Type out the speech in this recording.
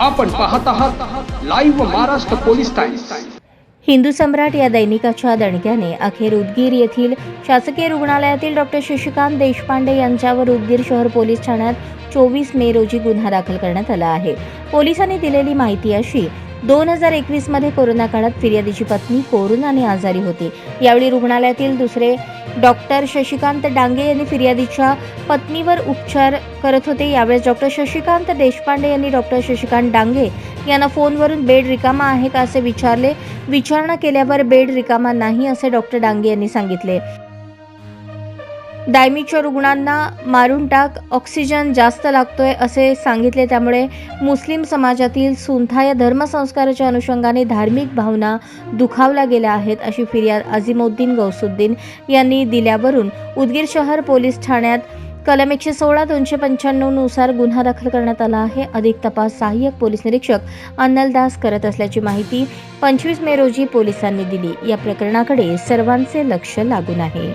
आपण पाहत आहात live Maharashtra police times Hindu Samrat या दैनिकाच्या दणक्याने अखेर उदगीर येथील शासकीय रुग्णालयातील डॉक्टर शशिकांत देशपांडे यांच्यावर उदगीर शहर पोलीस ठाण्यात चोवीस मे रोजी गुन्हा दाखल करण्यात आला आहे. पोलिसांनी दिलेली माहिती अशी दोन हजार एकवीसमध्ये कोरोना काळात फिर्यादीची पत्नी कोरोनाने आजारी होती. यावेळी रुग्णालयातील दुसरे डॉक्टर शशिकांत डांगे यांनी फिर्यादीच्या पत्नीवर उपचार करत होते. यावेळेस डॉक्टर शशिकांत देशपांडे यांनी डॉक्टर शशिकांत डांगे यांना फोनवरून बेड रिकामा आहे का असे विचारले. विचारणा केल्यावर बेड रिकामा नाही असे डॉक्टर डांगे यांनी सांगितले. डायमीच्या रुग्णांना मारून टाक ऑक्सिजन जास्त लागतोय असे सांगितले. त्यामुळे मुस्लिम समाजातील सुंथा या धर्मसंस्काराच्या अनुषंगाने धार्मिक भावना दुखावल्या गेल्या आहेत अशी फिर्याद अझिमुद्दीन गौसुद्दीन यांनी दिल्यावरून उदगीर शहर पोलीस ठाण्यात कलम एकशे सोळा दोनशे पंच्याण्णवनुसार गुन्हा दाखल करण्यात आला आहे. अधिक तपास सहाय्यक पोलीस निरीक्षक अन्नलदास करत असल्याची माहिती पंचवीस मे रोजी पोलिसांनी दिली. या प्रकरणाकडे सर्वांचे लक्ष लागून आहे.